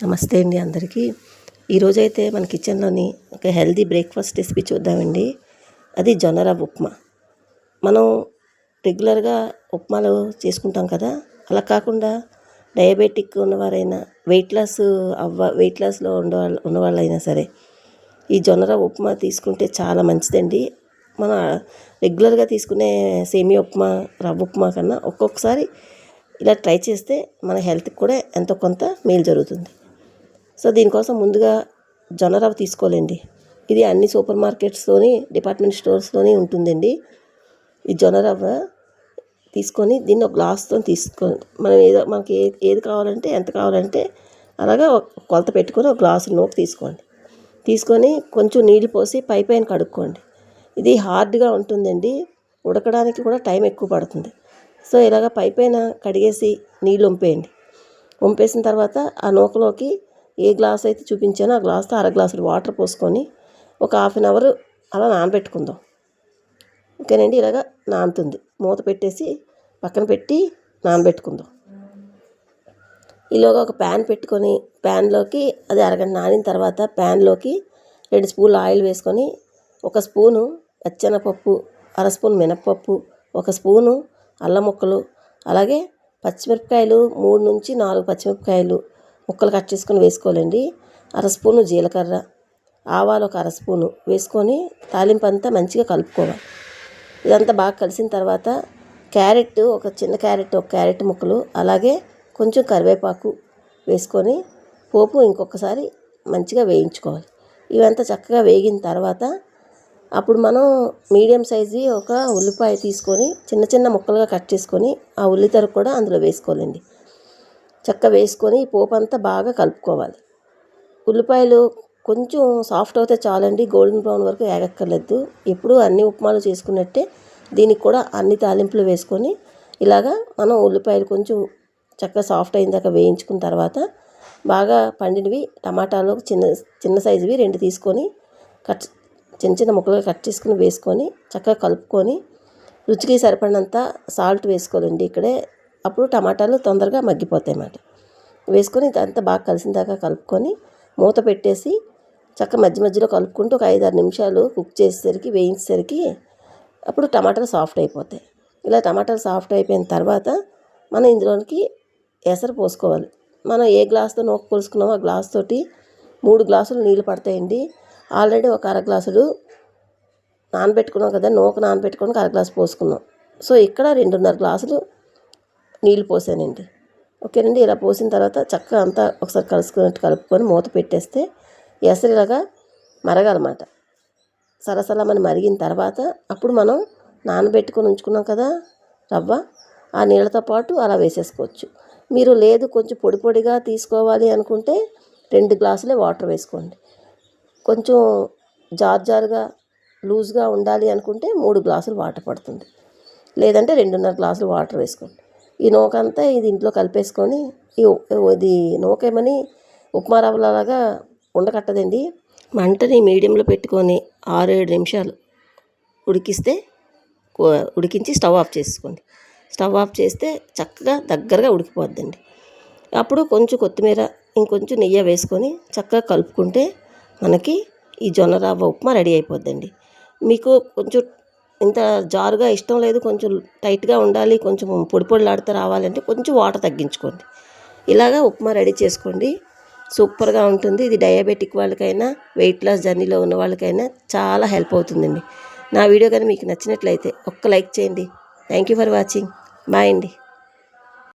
నమస్తే అండి అందరికీ. ఈరోజైతే మన కిచెన్లోని ఒక హెల్దీ బ్రేక్ఫాస్ట్ రెసిపీ చూద్దామండి. అది జొన్నరవ్వ ఉప్మా. మనం రెగ్యులర్గా ఉప్మాలు చేసుకుంటాం కదా అలా కాకుండా డయాబెటిక్ ఉన్నవారైనా వెయిట్ లాస్ అవ్వ వెయిట్ లాస్లో ఉండవాళ్ళు ఉన్నవాళ్ళైనా సరే ఈ జొన్నరవ్వ ఉప్మా తీసుకుంటే చాలా మంచిదండి. మన రెగ్యులర్గా తీసుకునే సేమియా ఉప్మా రవ్వ ఉప్మా కన్నా ఒక్కొక్కసారి ఇలా ట్రై చేస్తే మన హెల్త్కి కూడా ఎంతో కొంత మేలు జరుగుతుంది. సో దీనికోసం ముందుగా జొన్నరవ తీసుకోలేండి. తీసుకోవాలండి ఇది అన్ని సూపర్ మార్కెట్స్లోని డిపార్ట్మెంట్ స్టోర్స్లోని ఉంటుందండి. ఈ జొన్నరవ తీసుకొని దీన్ని ఒక గ్లాస్తో తీసుకొని మనం ఏదో మనకి ఏది కావాలంటే ఎంత కావాలంటే అలాగా ఒక కొలత పెట్టుకొని ఒక గ్లాసు నూక తీసుకోండి. తీసుకొని కొంచెం నీళ్ళు పోసి పై పైన కడుక్కోండి. ఇది హార్డ్గా ఉంటుందండి. ఉడకడానికి కూడా టైం ఎక్కువ పడుతుంది. సో ఇలాగ పై పైన కడిగేసి నీళ్ళు వంపేయండి వంపేసిన తర్వాత ఆ నూకలోకి ఏ గ్లాస్ అయితే చూపించానో ఆ గ్లాస్తో అర గ్లాసులు వాటర్ పోసుకొని ఒక హాఫ్ అన్ అవర్ అలా నానబెట్టుకుందాం. ఓకేనండి? ఇలాగ నానుతుంది. మూత పెట్టేసి పక్కన పెట్టి నానబెట్టుకుందాం. ఈలోగా ఒక ప్యాన్ పెట్టుకొని ప్యాన్లోకి అది అరగంట నానిన తర్వాత ప్యాన్లోకి రెండు స్పూన్లు ఆయిల్ వేసుకొని ఒక స్పూను పచ్చెనపప్పు అర స్పూన్ మినప్పప్పు ఒక స్పూను అల్లం ముక్కలు అలాగే పచ్చిమిరపకాయలు మూడు నుంచి నాలుగు పచ్చిమిరపకాయలు ముక్కలు కట్ చేసుకొని వేసుకోవాలండి. అర స్పూను జీలకర్ర ఆవాలు ఒక అర స్పూను వేసుకొని తాలింపు అంతా మంచిగా కలుపుకోవాలి. ఇదంతా బాగా కలిసిన తర్వాత క్యారెట్ ఒక చిన్న క్యారెట్ ఒక క్యారెట్ ముక్కలు అలాగే కొంచెం కరివేపాకు వేసుకొని పోపు ఇంకొకసారి మంచిగా వేయించుకోవాలి. ఇవంతా చక్కగా వేగిన తర్వాత అప్పుడు మనం మీడియం సైజు ఒక ఉల్లిపాయ తీసుకొని చిన్న చిన్న ముక్కలుగా కట్ చేసుకొని ఆ ఉల్లితర కూడా అందులో వేసుకోవాలండి. చక్క వేసుకొని పోపు అంతా బాగా కలుపుకోవాలి. ఉల్లిపాయలు కొంచెం సాఫ్ట్ అవుతే చాలండి గోల్డెన్ బ్రౌన్ వరకు ఏగక్కర్లేదు. ఎప్పుడు అన్ని ఉప్మాలు చేసుకున్నట్టే దీనికి కూడా అన్ని తాలింపులు వేసుకొని ఇలాగా మనం ఉల్లిపాయలు కొంచెం చక్కగా సాఫ్ట్ అయిన దాకా వేయించుకున్న తర్వాత బాగా పండినవి టమాటాలు చిన్న చిన్న సైజువి రెండు తీసుకొని కట్ చిన్న చిన్న ముక్కలుగా కట్ చేసుకుని వేసుకొని చక్కగా కలుపుకొని రుచికి సరిపడినంత సాల్ట్ వేసుకోవాలండి ఇక్కడే. అప్పుడు టమాటాలు తొందరగా మగ్గిపోతాయి అన్నమాట. వేసుకొని ఇదంతా బాగా కలిసిన దాకా కలుపుకొని మూత పెట్టేసి చక్క మధ్య మధ్యలో కలుపుకుంటూ ఒక ఐదు ఆరు నిమిషాలు కుక్ చేసేసరికి వేయించేసరికి అప్పుడు టమాటాలు సాఫ్ట్ అయిపోతాయి. ఇలా టమాటాలు సాఫ్ట్ అయిపోయిన తర్వాత మనం ఇందులోనికి ఎసరు పోసుకోవాలి. మనం ఏ గ్లాస్తో నూక పోసుకున్నామో ఆ గ్లాస్ తోటి మూడు గ్లాసులు నీళ్ళు పడతాయండి. ఆల్రెడీ ఒక అర గ్లాసులు నానబెట్టుకున్నాం కదా నూక నానబెట్టుకొని అర గ్లాసు పోసుకున్నాం. సో ఇక్కడ రెండున్నర గ్లాసులు నీళ్ళు పోసానండి. ఓకేనండి? ఇలా పోసిన తర్వాత చక్కగా అంతా ఒకసారి కలుసుకున్నట్టు కలుపుకొని మూత పెట్టేస్తే ఎసరిలాగా మరగాలన్నమాట. మరగాలన్నమాట మనం మరిగిన తర్వాత అప్పుడు మనం నానబెట్టుకొని ఉంచుకున్నాం కదా రవ్వ ఆ నీళ్ళతో పాటు అలా వేసేసుకోవచ్చు. మీరు లేదు కొంచెం పొడి పొడిగా తీసుకోవాలి అనుకుంటే రెండు గ్లాసులే వాటర్ వేసుకోండి. కొంచెం జార్ జారుగా లూజ్గా ఉండాలి అనుకుంటే మూడు గ్లాసులు వాటర్ పడుతుంది. లేదంటే రెండున్నర గ్లాసులు వాటర్ వేసుకోండి. ఈ నూకంతా ఇది ఇంట్లో కలిపేసుకొని ఇది నూకేమని ఉప్మా రవ్వలాగా ఉండకట్టదండి. మంటని మీడియంలో పెట్టుకొని ఆరు ఏడు నిమిషాలు ఉడికిస్తే ఉడికించి స్టవ్ ఆఫ్ చేసుకోండి. స్టవ్ ఆఫ్ చేస్తే చక్కగా దగ్గరగా ఉడికిపోద్దండి. అప్పుడు కొంచెం కొత్తిమీర ఇంకొంచెం నెయ్యి వేసుకొని చక్కగా కలుపుకుంటే మనకి ఈ జొన్న రవ్వ ఉప్మా రెడీ అయిపోద్దండి. మీకు కొంచెం ఇంత జారుగా ఇష్టం లేదు కొంచెం టైట్గా ఉండాలి కొంచెం పొడి పొడిలాడుతూ రావాలంటే కొంచెం వాటర్ తగ్గించుకోండి. ఇలాగా ఉప్మా రెడీ చేసుకోండి. సూపర్గా ఉంటుంది. ఇది డయాబెటిక్ వాళ్ళకైనా వెయిట్ లాస్ జర్నీలో ఉన్న వాళ్ళకైనా చాలా హెల్ప్ అవుతుందండి. నా వీడియో కానీ మీకు నచ్చినట్లయితే ఒక్క లైక్ చేయండి. Thank you for watching. Bye అండి.